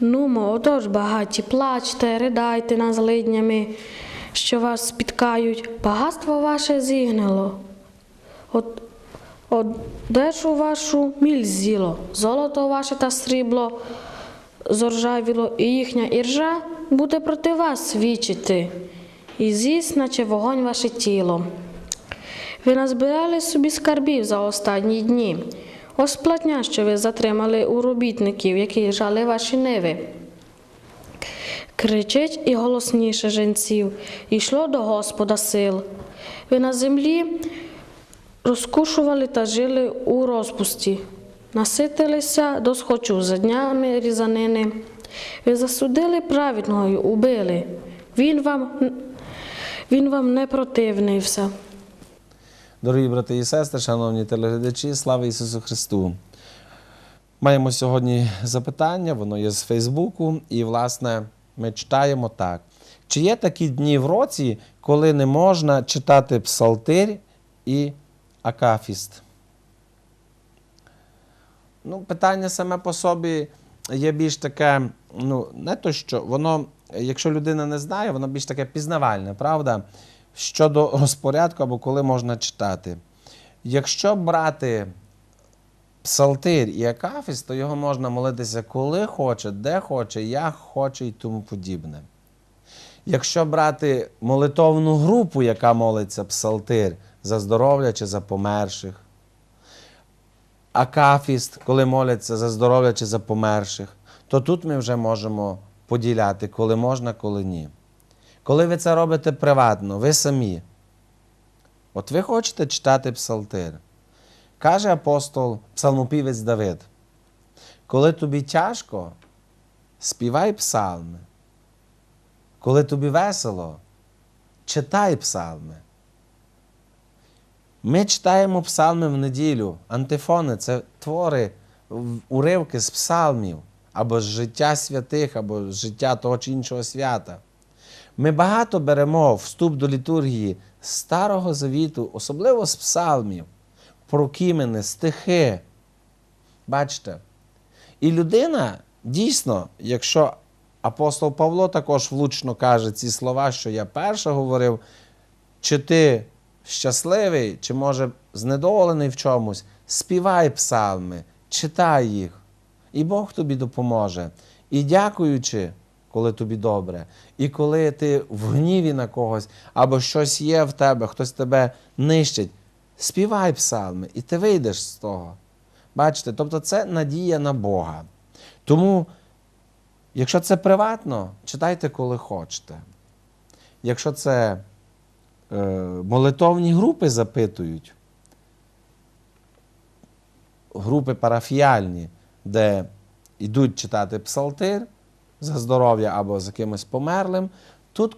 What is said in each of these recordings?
Нумо, отож, багаті, плачте, ридайте над злиднями, що вас спіткають. Багатство ваше зігнило. От, одежу вашу міль з'їло, золото ваше та срібло зоржавіло, і їхня іржа буде проти вас свідчити, і з'їсть, наче вогонь ваше тіло. Ви назбирали собі скарбів за останні дні. Ось платня, що ви затримали у робітників, які жали ваші ниви. Кричить і голосніше женців, йшло до Господа сил. Ви на землі розкушували та жили у розпусті, наситилися до схочу за днями різанини. Ви засудили праведного й убили. Він вам, він вам не противнився. Дорогі брати і сестри, шановні телеглядачі, слава Ісусу Христу! Маємо сьогодні запитання, воно є з Фейсбуку, і, власне, ми читаємо так. Чи є такі дні в році, коли не можна читати псалтир і акафіст? Ну, питання саме по собі є більш таке, ну, не то що, воно, якщо людина не знає, воно більш таке пізнавальне, правда? Щодо розпорядку або коли можна читати. Якщо брати псалтир і акафіст, то його можна молитися коли хоче, де хоче, як хоче і тому подібне. Якщо брати молитовну групу, яка молиться псалтир за здоров'я чи за померших, акафіст, коли моляться за здоров'я чи за померших, то тут ми вже можемо поділяти, коли можна, коли ні. Коли ви це робите приватно, ви самі. От ви хочете читати псалтир. Каже апостол, псалмопівець Давид, коли тобі тяжко, співай псалми. Коли тобі весело, читай псалми. Ми читаємо псалми в неділю. Антифони це твори, уривки з псалмів, або з життя святих, або з життя того чи іншого свята. Ми багато беремо вступ до літургії Старого Завіту, особливо з псалмів, прокімени, стихи. Бачите? І людина дійсно, якщо апостол Павло також влучно каже ці слова, що я перше говорив, чи ти щасливий, чи може знедолений в чомусь, співай псалми, читай їх, і Бог тобі допоможе. І дякуючи, коли тобі добре, і коли ти в гніві на когось, або щось є в тебе, хтось тебе нищить, співай псалми, і ти вийдеш з того. Бачите, тобто це надія на Бога. Тому, якщо це приватно, читайте, коли хочете. Якщо це е, молитовні групи запитують, групи парафіальні, де йдуть читати псалтир за здоров'я або за кимось померлим, тут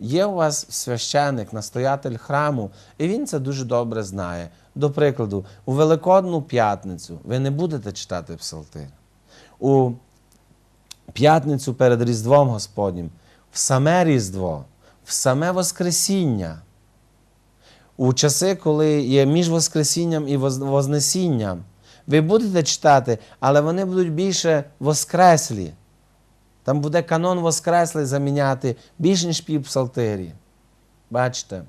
є у вас священик, настоятель храму, і він це дуже добре знає. До прикладу, у Великодну п'ятницю ви не будете читати псалтир. У п'ятницю перед Різдвом Господнім, в саме Різдво, в саме Воскресіння, у часи, коли є між Воскресінням і Вознесінням, ви будете читати, але вони будуть більше воскреслі. Там буде канон Воскреслий заміняти більш ніж пів псалтирі. Бачите?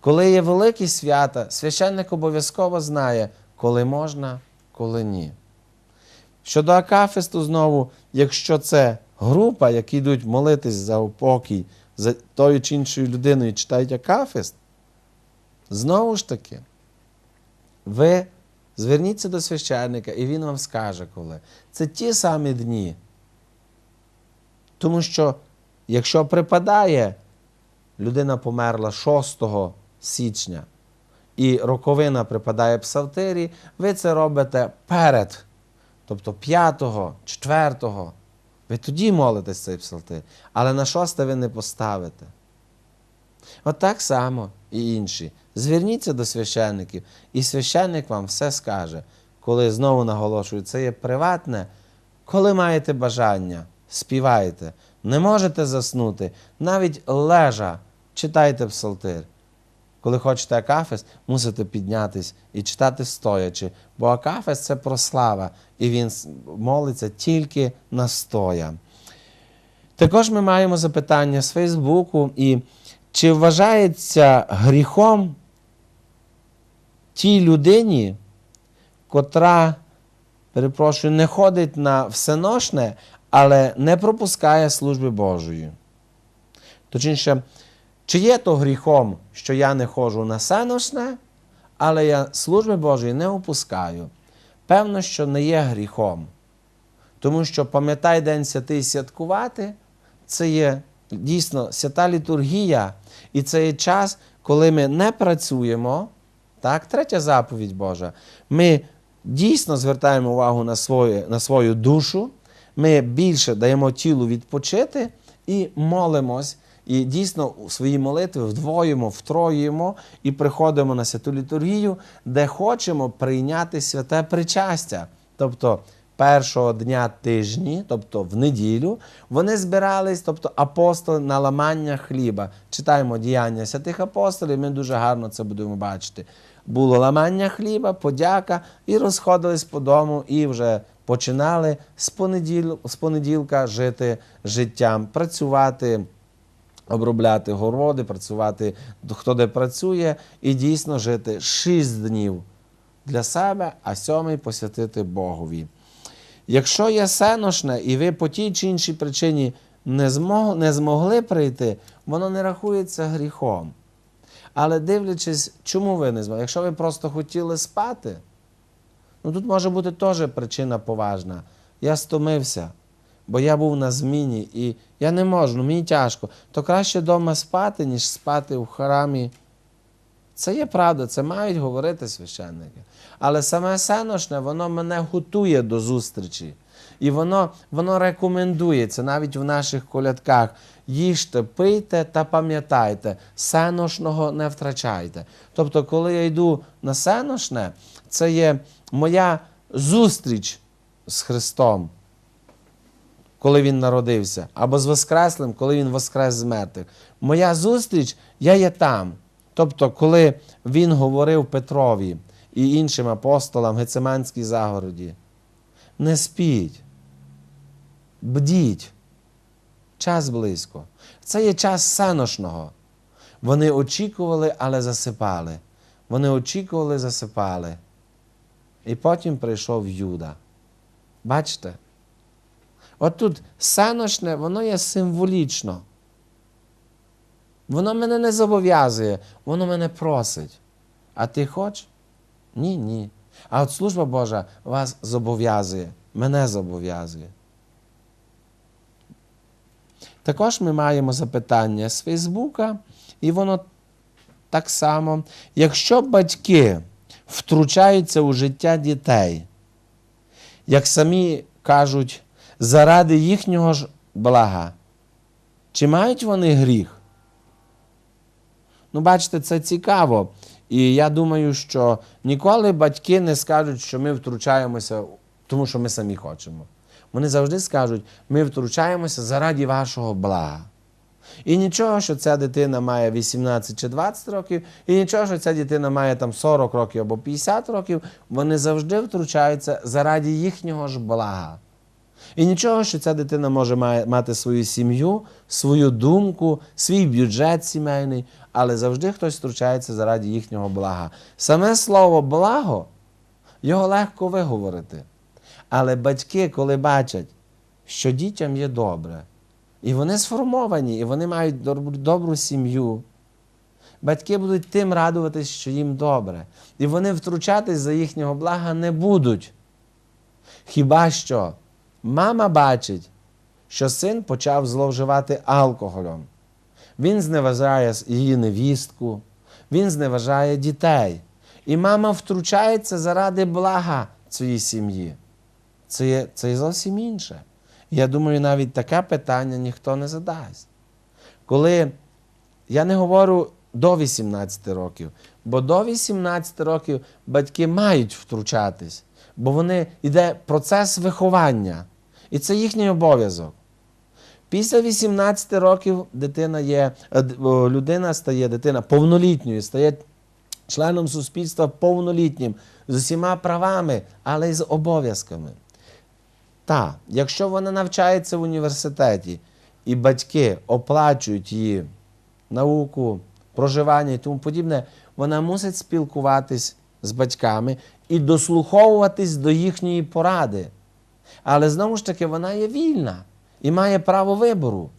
Коли є великі свята, священник обов'язково знає, коли можна, коли ні. Щодо Акафисту, знову, якщо це група, які йдуть молитись за упокій за тою чи іншою людиною читають Акафист, знову ж таки, ви зверніться до священника, і він вам скаже, коли. Це ті самі дні. Тому що, якщо припадає, людина померла 6 січня, і роковина припадає псалтирі, ви це робите перед, тобто 5, 4. Ви тоді молитесь цей псалтир, але на 6 ви не поставите. От так само і інші. Зверніться до священників, і священник вам все скаже, коли знову наголошую, це є приватне, коли маєте бажання, співайте, не можете заснути, навіть лежа, читайте псалтир. коли хочете акафес, мусите піднятись і читати стоячи. Бо акафес це прослава, і він молиться тільки на стоя. Також ми маємо запитання з Фейсбуку. І чи вважається гріхом тій людині, котра, перепрошую, не ходить на всеношне, але не пропускає служби Божої? Точніше, чи є то гріхом, що я не ходжу на всеношне, але я служби Божої не опускаю? Певно, що не є гріхом. Тому що пам'ятай День святий святкувати, це є дійсно свята літургія, і це є час, коли ми не працюємо. Так, третя заповідь Божа. Ми дійсно звертаємо увагу на свою, на свою душу, ми більше даємо тілу відпочити і молимось. І дійсно у свої молитви вдвоїмо, втроюємо і приходимо на святу літургію, де хочемо прийняти святе причастя. Тобто першого дня тижні, тобто в неділю, вони збирались, тобто апостоли на ламання хліба. Читаємо діяння святих апостолів, ми дуже гарно це будемо бачити. Було ламання хліба, подяка, і розходились по дому, і вже починали з, понеділ, з понеділка жити життям, працювати обробляти городи, працювати хто де працює, і дійсно жити шість днів для себе, а сьомий посвятити Богові. Якщо є сеношне, і ви по тій чи іншій причині не, змог, не змогли прийти, воно не рахується гріхом. Але дивлячись, чому ви не змогли? Якщо ви просто хотіли спати, ну тут може бути теж причина поважна. Я стомився, бо я був на зміні і я не можу, ну мені тяжко. То краще вдома спати, ніж спати в храмі. Це є правда, це мають говорити священники. Але саме сеношне, воно мене готує до зустрічі. І воно, воно рекомендується навіть в наших колядках. Їжте, пийте та пам'ятайте, сеношного не втрачайте. Тобто, коли я йду на сеношне, це є моя зустріч з Христом, коли Він народився, або з Воскреслим, коли Він воскрес з мертвих. Моя зустріч, я є там. Тобто, коли він говорив Петрові і іншим апостолам в Гециманській загороді, не спіть, бдіть, час близько. Це є час сеношного. Вони очікували, але засипали. Вони очікували, засипали. І потім прийшов Юда. Бачите? От тут сеношне, воно є символічно. Воно мене не зобов'язує, воно мене просить. А ти хочеш? Ні, ні. А от служба Божа вас зобов'язує, мене зобов'язує. Також ми маємо запитання з Фейсбука, і воно так само. Якщо батьки втручаються у життя дітей, як самі кажуть, заради їхнього ж блага, чи мають вони гріх? Ну, бачите, це цікаво. І я думаю, що ніколи батьки не скажуть, що ми втручаємося, тому що ми самі хочемо. Вони завжди скажуть, ми втручаємося заради вашого блага. І нічого, що ця дитина має 18 чи 20 років, і нічого, що ця дитина має там 40 років або 50 років, вони завжди втручаються заради їхнього ж блага. І нічого, що ця дитина може мати свою сім'ю, свою думку, свій бюджет сімейний, але завжди хтось втручається заради їхнього блага. Саме слово благо, його легко виговорити. Але батьки, коли бачать, що дітям є добре, і вони сформовані, і вони мають добру, добру сім'ю, батьки будуть тим радуватись, що їм добре. І вони втручатись за їхнього блага не будуть. Хіба що мама бачить, що син почав зловживати алкоголем. Він зневажає її невістку, він зневажає дітей. І мама втручається заради блага цієї сім'ї. Це це зовсім інше. Я думаю, навіть таке питання ніхто не задасть. Коли я не говорю до 18 років, бо до 18 років батьки мають втручатись, бо вони йде процес виховання. І це їхній обов'язок. Після 18 років дитина є, е, людина стає дитина повнолітньою, стає членом суспільства повнолітнім, з усіма правами, але й з обов'язками. Та, якщо вона навчається в університеті і батьки оплачують її науку, проживання і тому подібне, вона мусить спілкуватись з батьками і дослуховуватись до їхньої поради. Але знову ж таки, вона є вільна і має право вибору.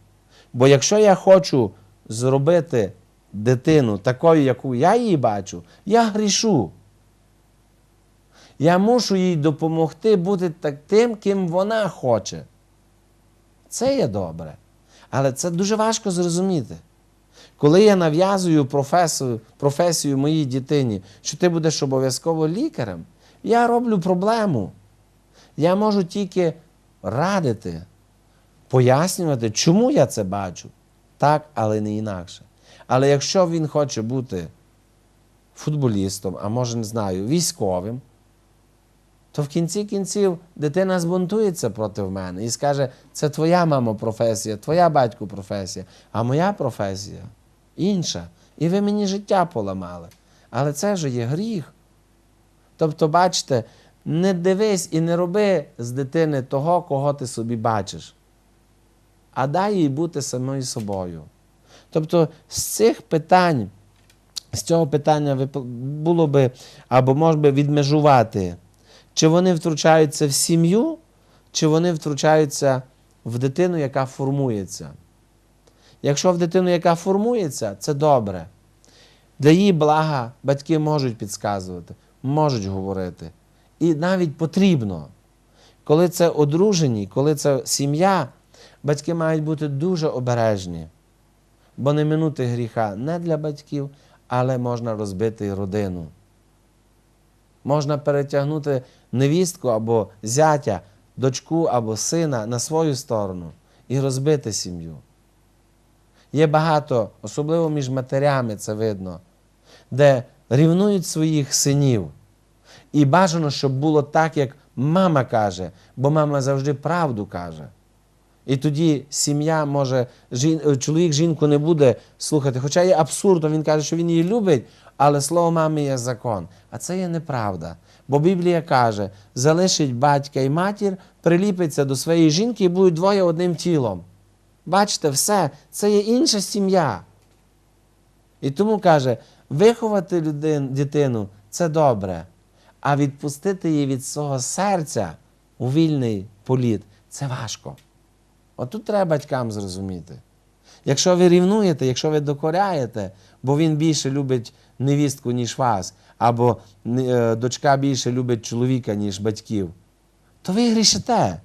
Бо якщо я хочу зробити дитину такою, яку я її бачу, я грішу. Я мушу їй допомогти бути так тим, ким вона хоче. Це є добре. Але це дуже важко зрозуміти. Коли я нав'язую професію, професію моїй дитині, що ти будеш обов'язково лікарем, я роблю проблему. Я можу тільки радити, пояснювати, чому я це бачу. Так, але не інакше. Але якщо він хоче бути футболістом, а може, не знаю, військовим, то в кінці кінців дитина збунтується проти мене і скаже: це твоя мамо професія, твоя батько професія, а моя професія інша. І ви мені життя поламали. Але це вже є гріх. Тобто, бачите, не дивись і не роби з дитини того, кого ти собі бачиш, а дай їй бути самою собою. Тобто, з цих питань, з цього питання було би, або може би відмежувати, чи вони втручаються в сім'ю, чи вони втручаються в дитину, яка формується. Якщо в дитину, яка формується, це добре. Для її блага батьки можуть підказувати, можуть говорити. І навіть потрібно. Коли це одружені, коли це сім'я, батьки мають бути дуже обережні, бо не минути гріха не для батьків, але можна розбити родину. Можна перетягнути невістку або зятя, дочку або сина на свою сторону і розбити сім'ю. Є багато, особливо між матерями це видно, де рівнують своїх синів. І бажано, щоб було так, як мама каже, бо мама завжди правду каже. І тоді сім'я може, жін, чоловік жінку не буде слухати. Хоча є абсурдно, він каже, що він її любить, але слово мами є закон. А це є неправда. Бо Біблія каже: залишить батька і матір, приліпиться до своєї жінки і будуть двоє одним тілом. Бачите, все, це є інша сім'я. І тому каже, виховати людин, дитину це добре, а відпустити її від свого серця у вільний політ це важко. От тут треба батькам зрозуміти. Якщо ви рівнуєте, якщо ви докоряєте, бо він більше любить невістку, ніж вас, або е, дочка більше любить чоловіка, ніж батьків, то ви грішите.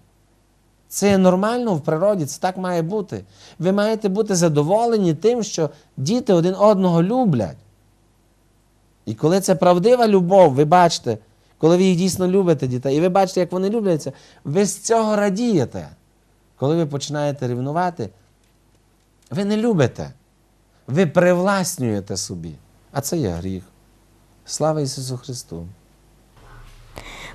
Це нормально в природі, це так має бути. Ви маєте бути задоволені тим, що діти один одного люблять. І коли це правдива любов, ви бачите, коли ви їх дійсно любите дітей, і ви бачите, як вони любляться, ви з цього радієте. Коли ви починаєте рівнувати, ви не любите, ви привласнюєте собі. А це є гріх. Слава Ісусу Христу!